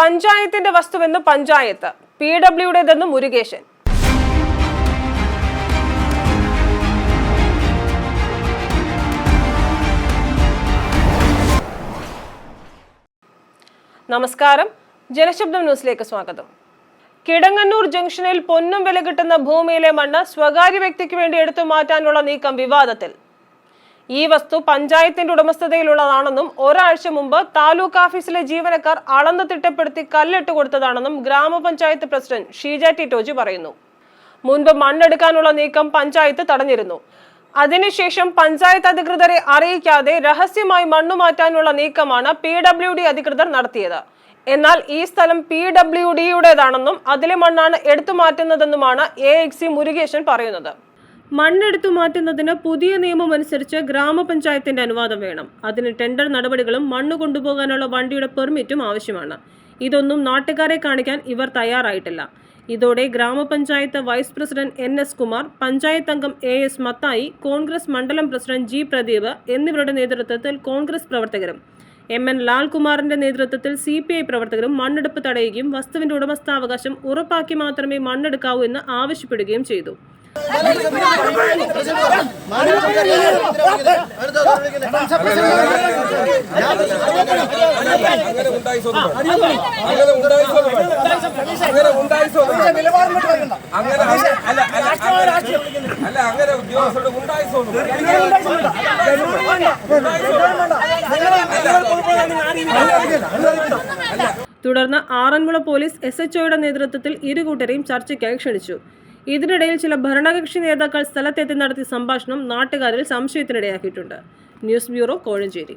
പഞ്ചായത്തിന്റെ വസ്തുവെന്ന് പഞ്ചായത്ത്. പി ഡബ്ല്യുടേതെന്ന് മുരുകേശൻ. നമസ്കാരം. ജനശബ്ദം ന്യൂസിലേക്ക് സ്വാഗതം. കിടങ്ങന്നൂർ ജംഗ്ഷനിൽ പൊന്നും വില കിട്ടുന്ന ഭൂമിയിലെ മണ്ണ് സ്വകാര്യ വ്യക്തിക്ക് വേണ്ടി എടുത്തു മാറ്റാനുള്ള നീക്കം വിവാദത്തിൽ. ഈ വസ്തു പഞ്ചായത്തിന്റെ ഉടമസ്ഥതയിലുള്ളതാണെന്നും ഒരാഴ്ച മുമ്പ് താലൂക്ക് ഓഫീസിലെ ജീവനക്കാർ അളന്ന് തിട്ടപ്പെടുത്തി കല്ലിട്ട് കൊടുത്തതാണെന്നും ഗ്രാമപഞ്ചായത്ത് പ്രസിഡന്റ് ഷീജ ടിറ്റോജി പറയുന്നു. മുൻപ് മണ്ണെടുക്കാനുള്ള നീക്കം പഞ്ചായത്ത് തടഞ്ഞിരുന്നു. അതിനുശേഷം പഞ്ചായത്ത് അധികൃതരെ അറിയിക്കാതെ രഹസ്യമായി മണ്ണു മാറ്റാനുള്ള നീക്കമാണ് പി ഡബ്ല്യു ഡി അധികൃതർ നടത്തിയത്. എന്നാൽ ഈ സ്ഥലം പി ഡബ്ല്യു ഡിയുടേതാണെന്നും അതിലെ മണ്ണാണ് എടുത്തു മാറ്റുന്നതെന്നുമാണ് എ എക്സി മുരുകേശൻ പറയുന്നത്. മണ്ണെടുത്തു മാറ്റുന്നതിന് പുതിയ നിയമം അനുസരിച്ച് ഗ്രാമപഞ്ചായത്തിന്റെ അനുവാദം വേണം. അതിന് ടെൻഡർ നടപടികളും മണ്ണ് കൊണ്ടുപോകാനുള്ള വണ്ടിയുടെ പെർമിറ്റും ആവശ്യമാണ്. ഇതൊന്നും നാട്ടുകാരെ കാണിക്കാൻ ഇവർ തയ്യാറായിട്ടില്ല. ഇതോടെ ഗ്രാമപഞ്ചായത്ത് vice president N S Kumar panchayat അംഗം എ എസ് മത്തായി കോൺഗ്രസ് മണ്ഡലം പ്രസിഡന്റ് ജി പ്രദീപ് എന്നിവരുടെ നേതൃത്വത്തിൽ കോൺഗ്രസ് പ്രവർത്തകരും എം എൻ ലാൽകുമാറിന്റെ നേതൃത്വത്തിൽ സി പി ഐ പ്രവർത്തകരും മണ്ണെടുപ്പ് തടയുകയും വസ്തുവിന്റെ ഉടമസ്ഥാവകാശം ഉറപ്പാക്കി മാത്രമേ മണ്ണെടുക്കാവൂ എന്ന് ആവശ്യപ്പെടുകയും ചെയ്തു. തുടർന്ന് ആറന്മുള പോലീസ് എസ് എച്ച്ഒയുടെ നേതൃത്വത്തിൽ ഇരു കൂട്ടരെയും ചർച്ചയ്ക്കായി ക്ഷണിച്ചു. ഇതിനിടയിൽ ചില ഭരണകക്ഷി നേതാക്കൾ സ്ഥലത്തെത്തി നടത്തിയ സംഭാഷണം നാട്ടുകാരിൽ സംശയത്തിനിടയാക്കിയിട്ടുണ്ട്. News bureau Kozhencherry.